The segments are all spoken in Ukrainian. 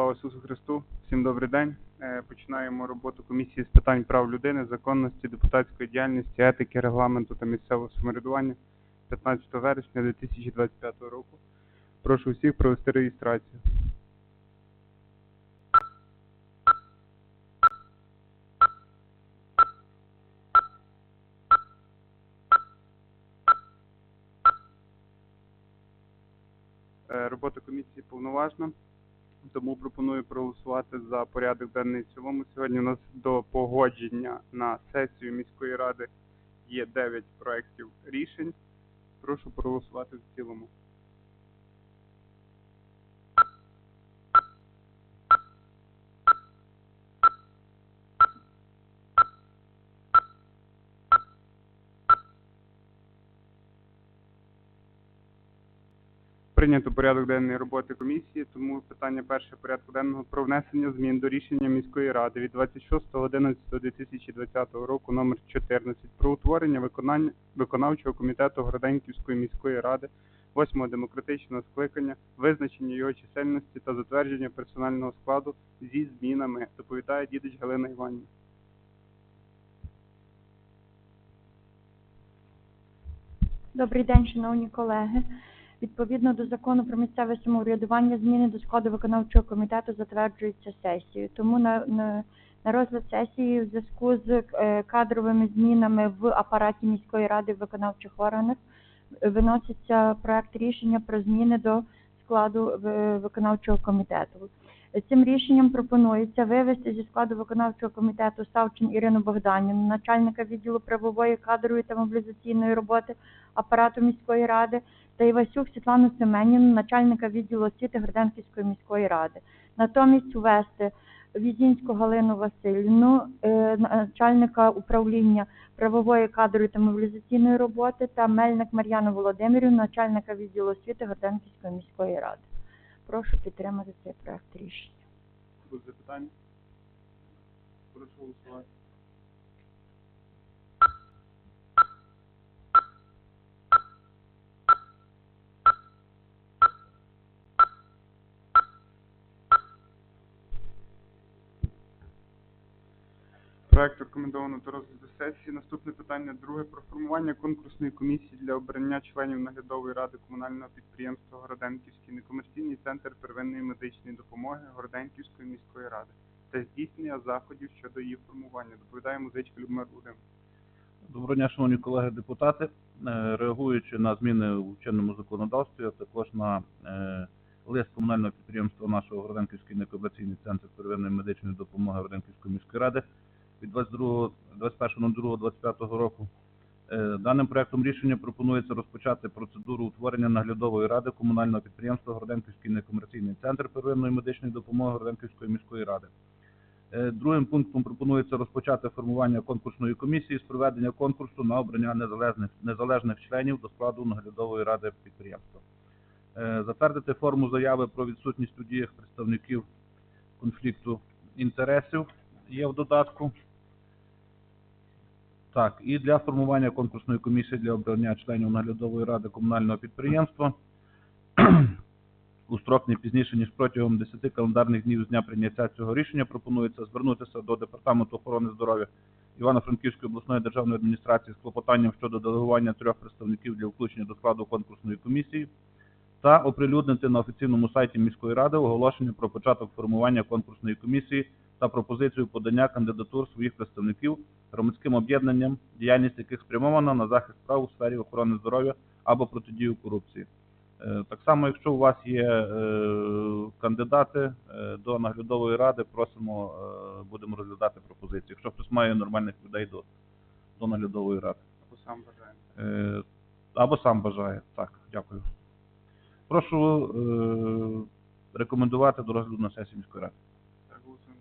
Слава Ісусу Христу! Всім добрий день. Е, Починаємо роботу комісії з питань прав людини, законності, депутатської діяльності, етики, регламенту та місцевого самоврядування 15 вересня 2025 року. Прошу всіх провести реєстрацію. Е, Робота комісії повноважна, тому пропоную проголосувати за порядок денний в цілому. Сьогодні у нас до погодження на сесію міської ради є 9 проєктів рішень. Прошу проголосувати в цілому. Прийнято порядок денний роботи комісії, тому питання перше порядку денного про внесення змін до рішення міської ради від 26.11.2020 року номер 14 про утворення виконання виконавчого комітету Городенківської міської ради 8 демократичного скликання, визначення його чисельності та затвердження персонального складу зі змінами. Доповідає дідич Галина Іванівна. Добрий день, шановні колеги. Відповідно до закону про місцеве самоврядування, зміни до складу виконавчого комітету затверджуються сесією. Тому на, на, на розгляд сесії в зв'язку з е, кадровими змінами в апараті міської ради виконавчих органах е, виноситься проект рішення про зміни до складу е, виконавчого комітету. Цим рішенням пропонується вивести зі складу виконавчого комітету Савчин Ірину Богданівну, начальника відділу правової, кадрової та мобілізаційної роботи апарату міської ради, та Івасюк Світлану Семенівну, начальника відділу освіти Горденківської міської ради. Натомість увести Візінську Галину Васильівну, е, начальника управління правової кадрової та мобілізаційної роботи та Мельник Мар'яну Володимирівну, начальника відділу освіти Горденківської міської ради. Прошу підтримати цей проект рішення. Будуть запитання? Прошу голосувати. Проект рекомендовано до розгляду сесії. Наступне питання друге про формування конкурсної комісії для обрання членів наглядової ради комунального підприємства Городенківський некомерційний центр первинної медичної допомоги Городенківської міської ради та здійснення заходів щодо її формування. Доповідає музичка Людмила Володимирівна. Доброго дня, шановні колеги депутати. Е, Реагуючи на зміни у чинному законодавстві, а також на е, лист комунального підприємства нашого Городенківський некомерційний центр первинної медичної допомоги Городенківської міської ради від 22 21.02.25 року. Е, Даним проектом рішення пропонується розпочати процедуру утворення наглядової ради комунального підприємства Городенківський некомерційний центр первинної медичної допомоги Городенківської міської ради. Е, Другим пунктом пропонується розпочати формування конкурсної комісії з проведення конкурсу на обрання незалежних, незалежних членів до складу наглядової ради підприємства. Е, Затвердити форму заяви про відсутність у діях представників конфлікту інтересів є в додатку. Так, і для формування конкурсної комісії для обрання членів наглядової ради комунального підприємства. У строк не пізніше, ніж протягом 10 календарних днів з дня прийняття цього рішення пропонується звернутися до Департаменту охорони здоров'я Івано-Франківської обласної державної адміністрації з клопотанням щодо делегування трьох представників для включення до складу конкурсної комісії та оприлюднити на офіційному сайті міської ради оголошення про початок формування конкурсної комісії та пропозицію подання кандидатур своїх представників громадським об'єднанням, діяльність яких спрямована на захист прав у сфері охорони здоров'я або протидію корупції. Е, Так само, якщо у вас є е, кандидати е, до наглядової ради, просимо, будемо розглядати пропозиції. Якщо хтось має нормальних людей до, до наглядової ради. Або сам бажаємо. Е, Або сам бажає. Так, дякую. Прошу рекомендувати до розгляду на сесії міської ради. Так, голосуємо.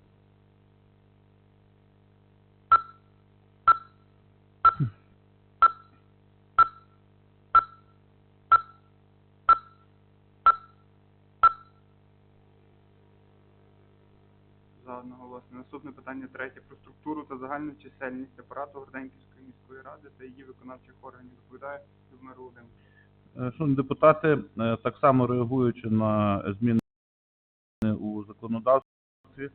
За одноголосно. Наступне питання третє про структуру та загальну чисельність апарату Горденківської міської ради та її виконавчих органів. Доповідає Людмила Володимирівна. Е, Шановні депутати, е, так само реагуючи на зміни у законодавстві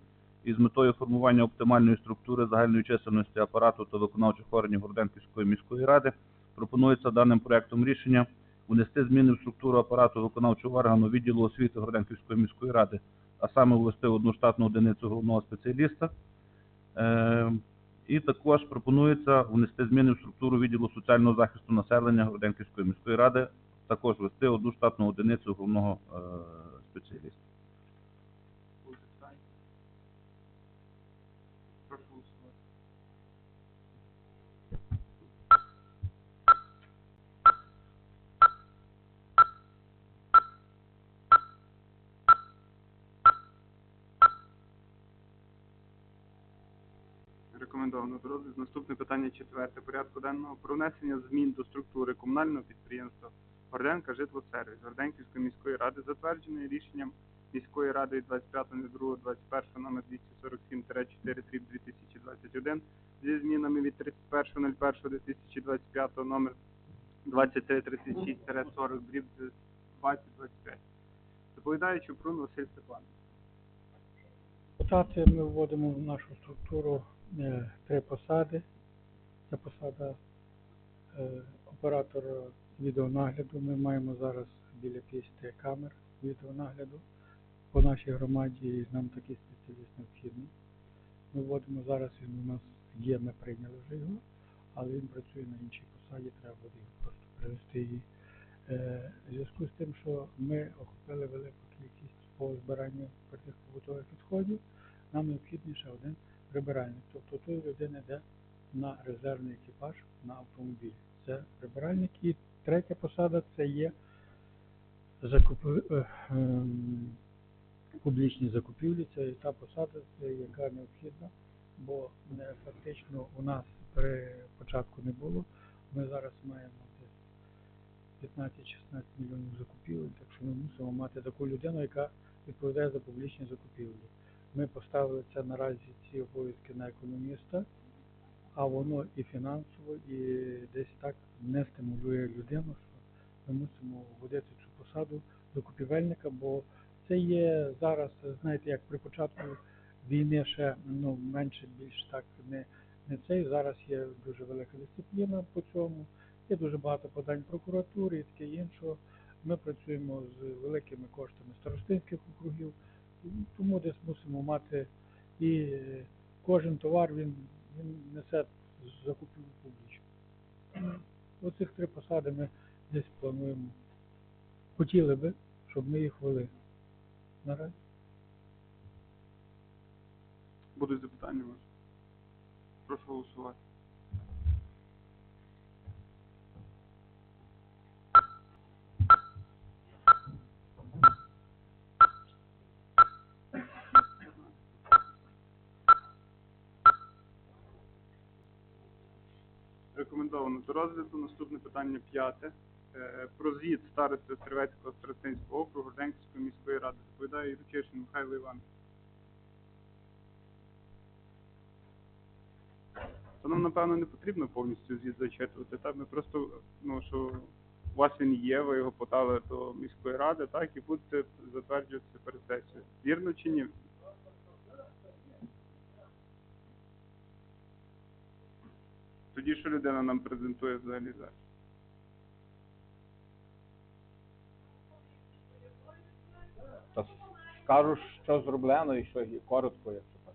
і з метою формування оптимальної структури загальної чисельності апарату та виконавчих органів Городенківської міської ради пропонується даним проектом рішення внести зміни в структуру апарату виконавчого органу відділу освіти Городенківської міської ради, а саме ввести одну штатну одиницю головного спеціаліста. Е, і також пропонується внести зміни в структуру відділу соціального захисту населення Городенківської міської ради, також ввести одну штатну одиницю головного е, спеціаліста. Будуть питання? Прошу голосувати. Рекомендовано до розгляду. Наступне питання четверте порядку денного про внесення змін до структури комунального підприємства Горденка Житлосервіс Горденківської міської ради, затвердженої рішенням міської ради від 25.02.21 номер 247-4 2021 зі змінами від 31.01.2025 номер 2336-40 дріб 2025. Доповідаючи Прун Василь Степанович. Депутати ми вводимо в нашу структуру е, три посади. Це посада е, оператора відеонагляду. Ми маємо зараз біля 50 камер відеонагляду. По нашій громаді нам такий спеціаліст необхідний. Ми вводимо зараз, він у нас є, ми прийняли вже його, але він працює на іншій посаді, треба буде його просто привести. Е, в зв'язку з тим, що ми охопили велику по збиранню твердих побутових відходів, нам необхідний ще один прибиральник. Тобто той людина йде на резервний екіпаж на автомобіль. Це прибиральник. І третя посада це є закупи, е, ем, публічні закупівлі. Це та посада, яка необхідна, бо фактично у нас при початку не було. Ми зараз маємо десь 15-16 мільйонів закупівель, так що ми мусимо мати таку людину, яка відповідає за публічні закупівлі. Ми поставили це наразі ці обов'язки на економіста, а воно і фінансово, і десь так не стимулює людину, що ми мусимо вводити цю посаду закупівельника, бо це є зараз, знаєте, як при початку війни ще ну, менше більш так не, не цей. Зараз є дуже велика дисципліна по цьому, є дуже багато подань прокуратури і таке іншого. Ми працюємо з великими коштами старостинських округів, тому десь мусимо мати і е, кожен товар він, він несе закупівлю публічно. Оцих три посади ми десь плануємо. Хотіли би, щоб ми їх ввели. Наразі. Будуть запитання у вас? Прошу голосувати. Рекомендовано до розгляду. Наступне питання п'яте. Е, Про звіт старости Стрілецького старостинського округу Горденківської міської ради. Доповідає Юрчишин Михайло Іванович. То нам, напевно, не потрібно повністю звіт зачитувати. Так, ми просто, ну, що у вас він є, ви його подали до міської ради, так, і будете затверджуватися перед сесією. Вірно чи ні? Тоді що людина нам презентує взагалі зараз? Та скажу, що зроблено і що і коротко, якщо так.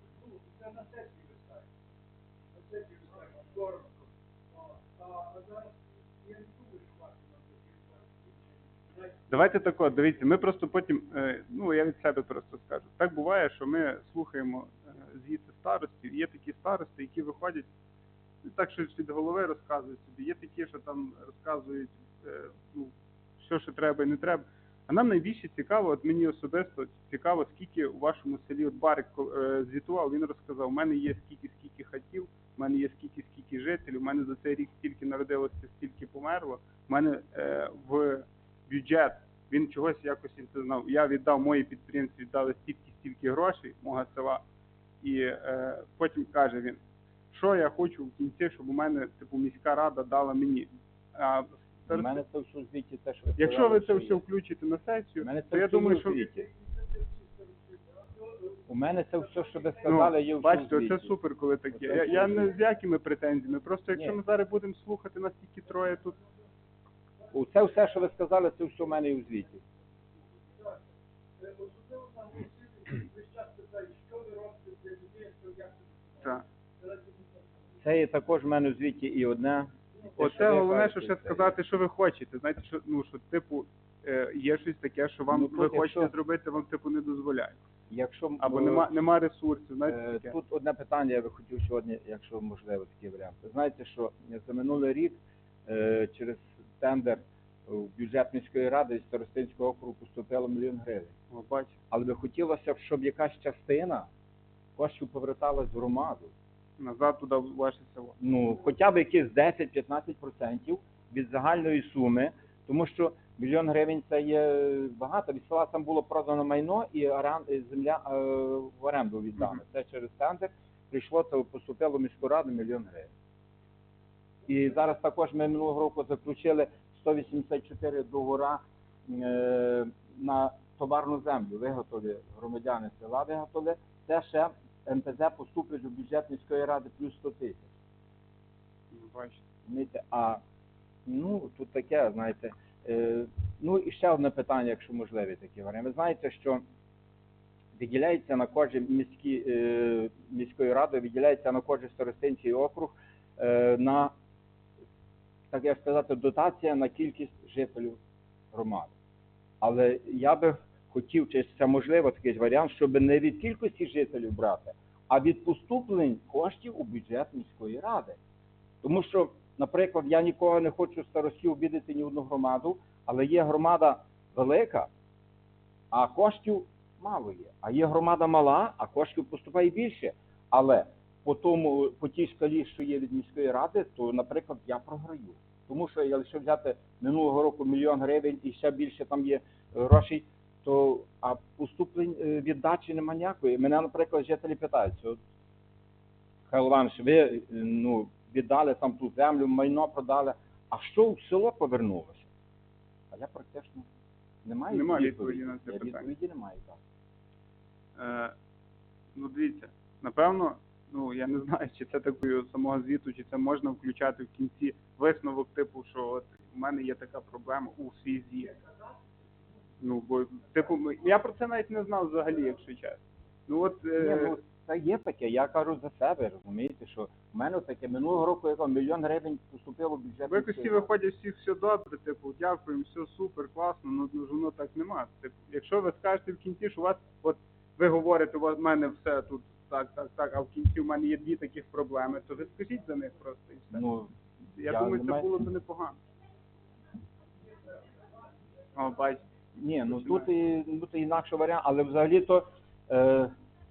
Давайте так от, дивіться, ми просто потім, е, ну я від себе просто скажу. Так буває, що ми слухаємо е, звіти старостів, і є такі старости, які виходять так щось від голови розказують собі. Є такі, що там розказують е, ну, все, що треба і не треба. А нам найбільше цікаво, от мені особисто цікаво, скільки у вашому селі от Барик е, звітував, він розказав, у мене є скільки, скільки хатів, у мене є скільки, скільки жителів, у мене за цей рік стільки народилося, стільки померло. У мене е, в бюджет, він чогось якось це знав. Я віддав мої підприємці, віддали стільки, стільки грошей мого села. І е, потім каже він, що я хочу в кінці, щоб у мене типу міська рада дала мені. А, У мене це все в звіті теж Якщо ви це що все є. включите на У сесію, мене то я думаю, що звіті. У мене це все, що ви сказали, є Ну, в бачите, звіті. це супер, коли таке. Оце Я, я не з якими претензіями. Просто якщо Ні. ми зараз будемо слухати нас тільки троє тут. Це все, що ви сказали, це все в мене і у звіті. Так. Це є також в мене у звіті і одне. Оце головне, що ще сказати, що ви хочете. Знаєте, що ну що типу е, є щось таке, що вам Ну, тут ви хочете якщо- зробити, вам типу не дозволяють. Якщо Або е, нема нема ресурсів, Е, таке. Тут одне питання, я би хотів сьогодні, якщо можливо, такий варіант. Ви знаєте, що за минулий рік е, через тендер в бюджет міської ради і Старостинського округу поступило мільйон гривень. О, бачите. Але би хотілося, б, щоб якась частина коштів поверталась в громаду. Назад туди в ваше село. Ну, хоча б якісь 10-15% від загальної суми, тому що мільйон гривень це є багато. Від села там було продано майно і орен- і земля е, в оренду віддана. Мгм. Це через тендер прийшло, то поступило в міську раду мільйон гривень. І зараз також ми минулого року заключили 184 договора е, на товарну землю. Виготовили громадяни села, виготовили. Це ще МПЗ поступлять у бюджет міської ради плюс 100 тисяч. Ну, Бачите. Розумієте? А ну тут таке, знаєте. Е, ну і ще одне питання, якщо можливі такі варіанти. Ви знаєте, що виділяється на кожен міські, е, міської ради, виділяється на кожен старостинський округ е, на так як сказати, дотація на кількість жителів громади. Але я би хотів, чи це можливо такий варіант, щоб не від кількості жителів брати, а від поступлень коштів у бюджет міської ради. Тому що, наприклад, я нікого не хочу старостів обідати ні одну громаду, але є громада велика, а коштів мало є. А є громада мала, а коштів поступає більше. Але по тому, по тій шкалі, що є від міської ради, то, наприклад, я програю. Тому що якщо взяти минулого року мільйон гривень і ще більше там є грошей, то а поступлень е, віддачі нема ніякої. Мене, наприклад, жителі от, Михайло Іванович, ви е, ну, віддали там ту землю, майно продали, а що в село повернулося? А я практично не маю Немає відповіді на це Я питання. Відповіді немає, так. Е, ну дивіться, напевно, ну я не знаю, чи це такою самого звіту, чи це можна включати в кінці висновок, типу, що от у мене є така проблема у свій звіт. Ну, бо, типу, я про це навіть не знав взагалі, якщо чесно. Ну от Ні, е, ну, це є таке, я кажу за себе, розумієте, що в мене таке минулого року як мільйон гривень поступило в бюджет. ви всі виходять, всі все добре, типу, дякуємо, все супер, класно, ну, ну воно так нема. Типу, якщо ви скажете в кінці, що у вас, от ви говорите, у вас в мене все тут так, так, так, а в кінці в мене є дві таких проблеми, то ви скажіть за них просто і все. Ну, Я, я думаю, це маю- було б непогано. О, бачите. Ні, ну тут і ну, тут інакше варіант, але взагалі то е,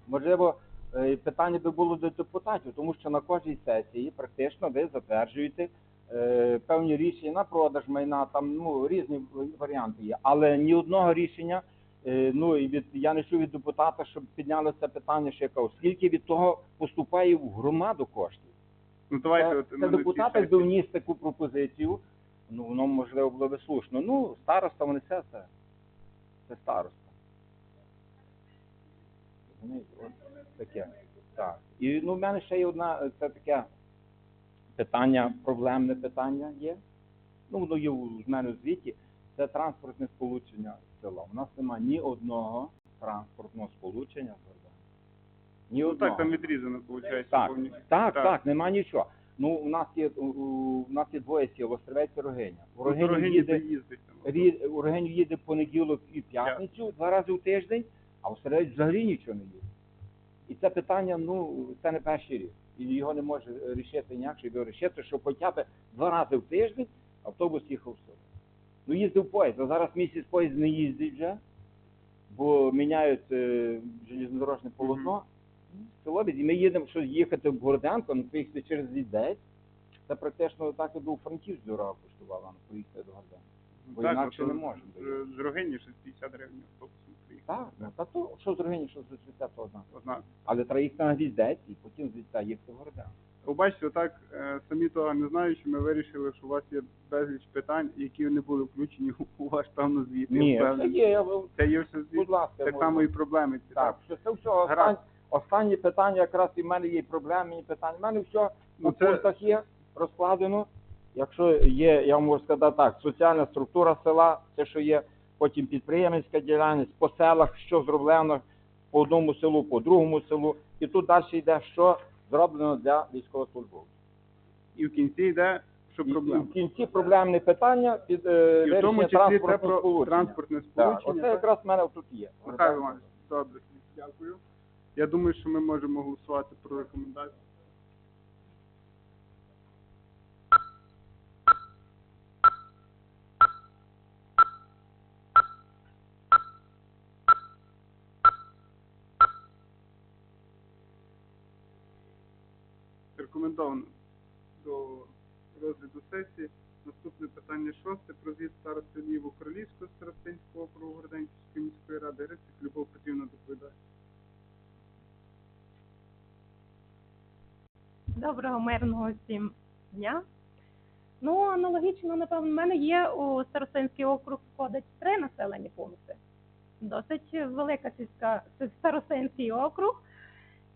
можливо е, питання би було до депутатів, тому що на кожній сесії практично ви затверджуєте е, певні рішення на продаж майна, там ну різні варіанти є, але ні одного рішення. е, Ну і від я не чув від депутата, щоб підняли це питання, що я кажу, скільки від того поступає в громаду коштів. Ну давайте Це, от це депутат якби вніс таку пропозицію, ну воно можливо було би слушно. Ну, староста вони це, це, це староста. Розумієте, от таке. Так. І ну, в мене ще є одна, це таке питання, проблемне питання є. Ну, воно є в мене у звіті. Це транспортне сполучення села. У нас немає ні одного транспортного сполучення з Ні Ну одного. так, там відрізано, виходить, Так, повністю. так, Так. так, нема нічого. Ну, у нас є у, нас є двоє сіл, Острівець і Рогиня. У Ну, Рогиню дорогі їде, доїздить там. рі, у Рогиню їде понеділок і п'ятницю, два рази в тиждень, а Острівець взагалі нічого не їде. І це питання, ну, це не перший рік. І його не може е, рішити інакше його рішити, що хоча б два рази в тиждень автобус їхав в село. Ну, їздив поїзд, а зараз місяць поїзд не їздить вже, бо міняють е, железнодорожне полотно. Село і ми їдемо, що їхати в Городенко, ну поїхати через Віддець. Це практично так і був Франківськ дорога коштувала, ну, поїхати до Городенка. Бо Так, інакше не можемо з-. З Рогині щось 50 гривень автобусом приїхав. Так, ну, та то, що з Рогині, що з 60 одна. Одна. Але треба їхати на Віддець і потім звідти їхати в Городенко. Побачите, отак, е, самі того не знаючи, ми вирішили, що у вас є безліч питань, які не були включені у ваш певно звіт. Ні, це є, я Це є все звіт. будь ласка. Так само і проблеми ці. Так, що це все Останні, питання, якраз і в мене є проблемні питання. У мене все Ну, на це- пунктах є розкладено. Якщо є, я вам можу сказати так, соціальна структура села, це що є, потім підприємницька діяльність по селах, що зроблено по одному селу, по другому селу. І тут далі йде, що зроблено для військовослужбовців. І в кінці йде, що І, і в кінці проблемні питання під е, І в тому числі про сполучення. транспортне сполучення. оце якраз в мене тут є. Михайло Іванович, добре, дякую. Я думаю, що ми можемо голосувати про рекомендацію. Рекомендовано до розгляду сесії. Наступне питання шосте про звіт старости Львово-Королівського старостинського округу Городенківської міської ради. Грицик Любов Петрівна доповідає. Доброго мирного всім дня. Ну, аналогічно, напевно, в мене є у Старостинський округ входить три населені пункти. Досить велика сільська це Старостинський округ.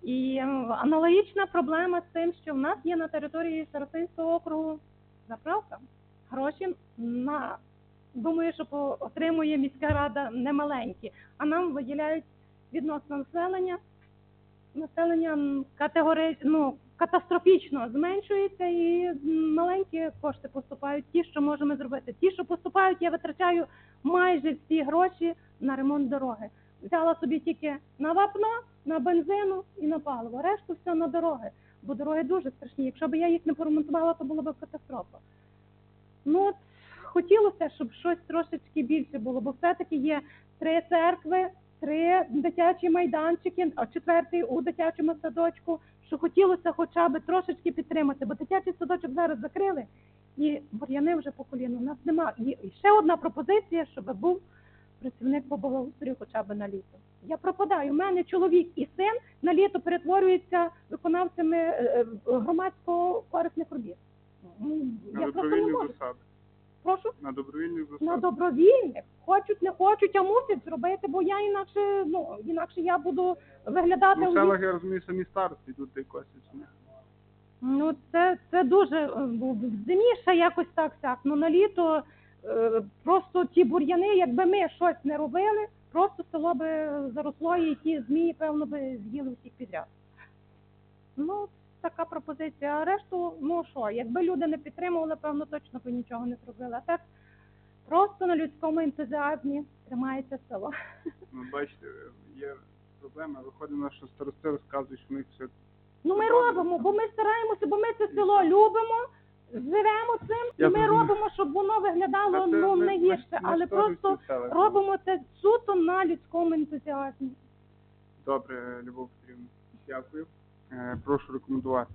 І аналогічна проблема з тим, що в нас є на території Старостинського округу заправка. Гроші на думаю, що отримує міська рада немаленькі, а нам виділяють відносно населення населення м, категори... ну, катастрофічно зменшується і маленькі кошти поступають. Ті, що можемо зробити. Ті, що поступають, я витрачаю майже всі гроші на ремонт дороги. Взяла собі тільки на вапно, на бензину і на паливо. Решту все на дороги. Бо дороги дуже страшні. Якщо б я їх не поремонтувала, то була б катастрофа. Ну, от, хотілося, щоб щось трошечки більше було, бо все-таки є три церкви, три дитячі майданчики, а четвертий у дитячому садочку, що хотілося хоча б трошечки підтримати, бо дитячий садочок зараз закрили, і бур'яни вже по коліну. У нас нема. І ще одна пропозиція, щоб був працівник по благоустрою хоча б на літо. Я пропадаю. У мене чоловік і син на літо перетворюються виконавцями е, е, громадсько корисних робіт. Ну, Я просто не можу. Прошу На добровільних на добровільних. Хочуть, не хочуть, а мусять зробити, бо я інакше, ну інакше я буду виглядати Ну, в селах, я розумію, самі косять. чи ні? Ну це, це дуже е, в зимі ще якось так сяк. Ну на літо е, просто ті бур'яни, якби ми щось не робили, просто село би заросло і ті змії, певно, би з'їли всіх підряд. Ну, така пропозиція. А решту, ну що, якби люди не підтримували, певно, точно б нічого не зробили. А так просто на людському ентузіазмі тримається село. Ну, бачите, є проблема. Виходить, що старости розказують, що в них все Ну ми робимо, бо ми стараємося, бо ми це село любимо, живемо цим, і Я ми робимо, щоб воно виглядало Та це ну ми- не ми ж- гірше, ж але теж просто робимо це суто на людському ентузіазмі. Добре, Любов Петрівна. Дякую. Е, прошу рекомендувати.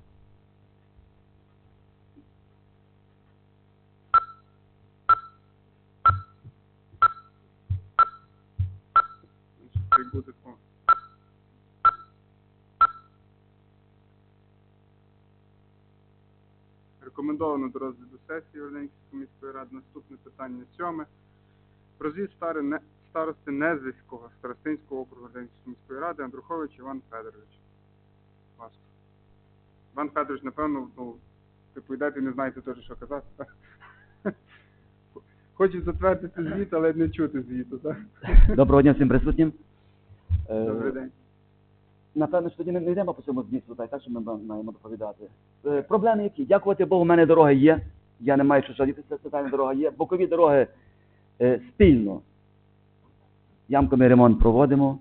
Рекомендовано до розгляду сесії Верненської міської ради. Наступне питання сьоме. Про звіт старости Незвиського старостинського округу Верненської міської ради Андрухович Іван Федорович. Ласка. Іван Федорович, напевно, ну, і не знаєте теж, що казати, так? Хочуть затвердити звіт, але не чути звіту, так? Доброго дня всім присутнім. Е, Добрий день. Напевно, що тоді не йдемо по цьому змісту, так, так що ми маємо доповідати. Е, Проблеми які? Дякувати Богу, у мене дороги є. Я не маю що жалітися, центральна дорога є. Бокові дороги е, спільно. Ямковий ремонт проводимо.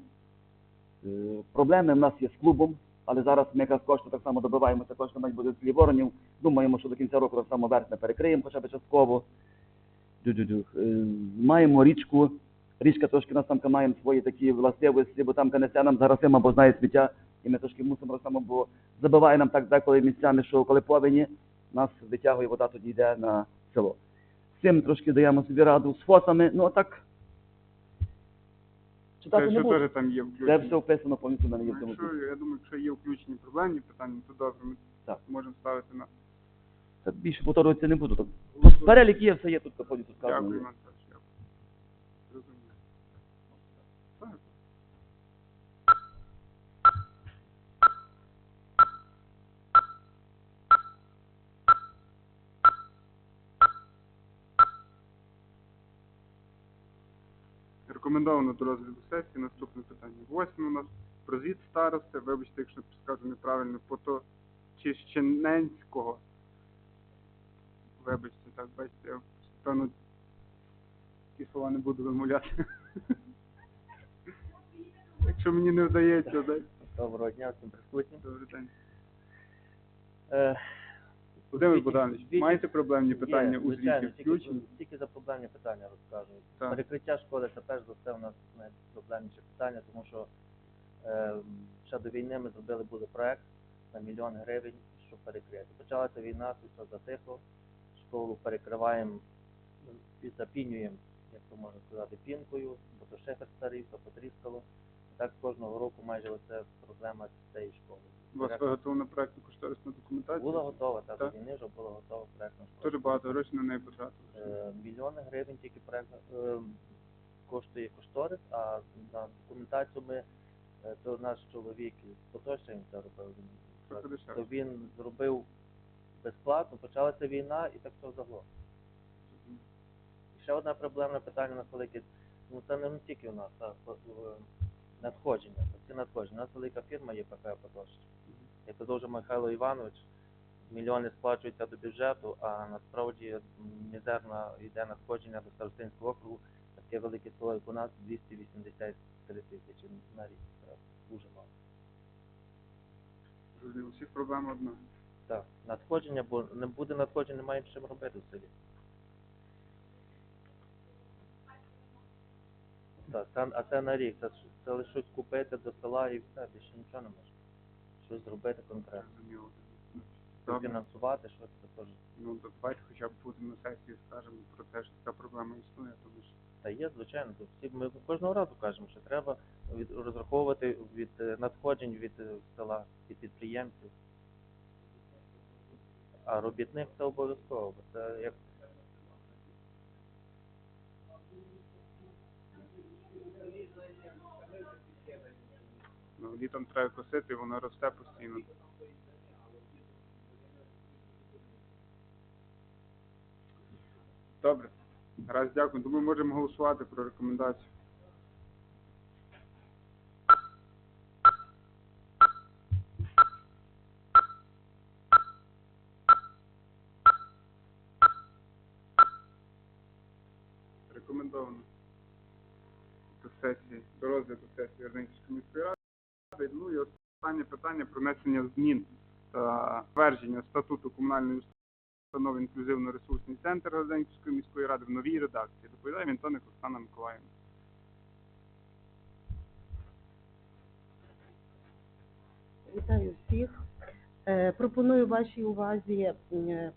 Е, Проблеми в нас є з клубом, але зараз ми якраз кошти так само добиваємося, кошти мають бути з ліворонів. Думаємо, що до кінця року так само верхне перекриємо хоча б частково. Дю-дю-дю. Е, Маємо річку. Річка трошки нас там має свої такі властивості, бо там несе нам заросимо, бо знає сміття, і ми трошки мусимо розсимо, бо забиває нам так деколи місцями, що коли повені, нас витягує вода, тоді йде на село. З цим трошки даємо собі раду з фосами, ну а так читати Це не буду. теж там є Це включені. все вписано повністю в мене є в Ну, цьому. Якщо, я думаю, якщо є включені проблемні питання, то добре, ми Так. можемо ставити на Це більше повторюватися не буду. Тут перелік є, все є тут повністю сказано. Дякую, є. Іван Рекомендовано до розгляду сесії. Наступне питання. Восьме у нас про звіт старости. Вибачте, якщо підказую неправильно, Поточиненського. Вибачте, так, бачите, я певно ті слова не буду вимовляти. Якщо мені не вдається, так. Доброго дня всім присутнім. Добрий день. Володимир Богданович, маєте проблемні питання у звичайно, звіті тільки- включені? Тільки за проблемні питання розкажу. Так. Перекриття школи це перш за все у нас найпроблемніше питання, тому що е, ще до війни ми зробили були проект на мільйон гривень, щоб перекрити. Почалася війна, тут все затихло, школу перекриваємо і запінюємо, як то можна сказати, пінкою, бо то шифер старий, то потріскало. І так кожного року майже оце проблема цієї школи. У вас виготовлена проектна кошторисна документація? Була готова, так, Так. війни вже була готова проектна школа. Дуже багато грошей на неї потратили. Е, Мільйони гривень тільки проект е, коштує кошторис, а на документацію ми, е, то наш чоловік з Потоща це робив. Він, то він зробив безплатно, почалася війна і так все заглох. І ще одне проблемне питання у нас велике, ну це не тільки у нас, а надходження. Це надходження. У нас велика фірма є ПП Потоща. Як казав Михайло Іванович, мільйони сплачуються до бюджету, а насправді мізерно йде надходження до Старостинського округу. Таке велике село, як у нас 283 тисячі на рік. Дуже мало. Зрозуміло. Всіх проблем одна. Так, надходження, бо не буде надходження, немає чим робити в селі. Так, це, а це на рік, це, це лише щось купити до села і все, більше нічого не можна. Щось зробити конкретно. Зрозуміло. Фінансувати щось це теж. Ну, то давайте хоча б будемо на сесії скажемо про те, що така проблема існує, тому що Та є, звичайно, тут всі ми кожного разу кажемо, що треба від, розраховувати від е, надходжень від е, села, від підприємців. А робітник це обов'язково, бо це як літом треба косити, воно росте постійно. Добре. Раз дякую. Тому можемо голосувати про рекомендацію. Рекомендовано до сесії, до розгляду сесії Верненської міської. Ну і останнє питання про внесення змін та твердження статуту комунальної установи інклюзивно-ресурсний центр Городенської міської ради в новій редакції. Доповідає Вінтоник Оксана Миколаївна. Вітаю всіх. Е, Пропоную вашій увазі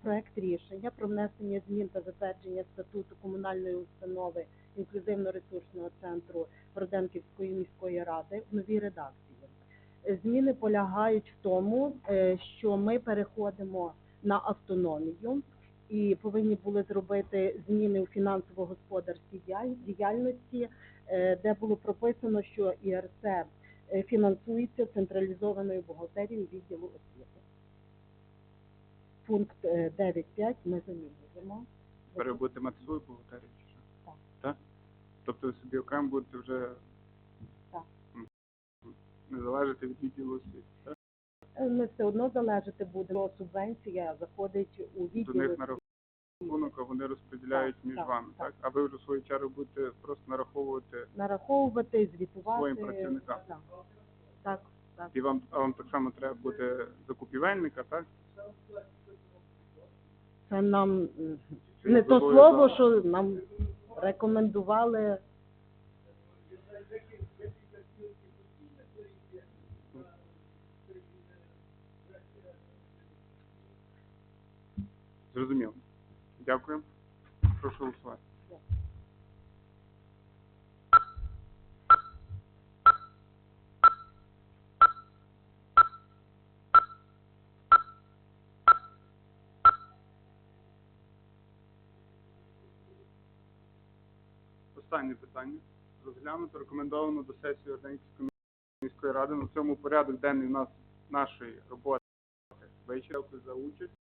проект рішення про внесення змін та затвердження статуту комунальної установи інклюзивно-ресурсного центру Роденківської міської ради в новій редакції. Зміни полягають в тому, е, що ми переходимо на автономію і повинні були зробити зміни у фінансово-господарській діяльності, е, де було прописано, що ІРЦ е, фінансується централізованою бухгалтерією відділу освіти. Пункт е, 9.5 ми замінюємо. Тепер ви будете мати свою бухгалтерію? Так. Так? Тобто ви собі окремо будете вже. Не залежати від відділу освіти. Так? Е, Ми все одно залежати будемо. Субвенція заходить у До них на рахунок, а вони розподіляють Так, між так, вами, так? так. А ви вже в свою чергу будете просто нараховувати нараховувати, звітувати. Своїм працівникам. Так, так. так. і вам, а вам так само треба буде закупівельника, так? Це нам не то слово, що нам рекомендували Зрозуміло. Дякую. Прошу голосувати. Останнє питання. Розглянуто, рекомендовано до сесії Орденської міської ради. На цьому порядок денний у нас нашої роботи. Дякую за участь.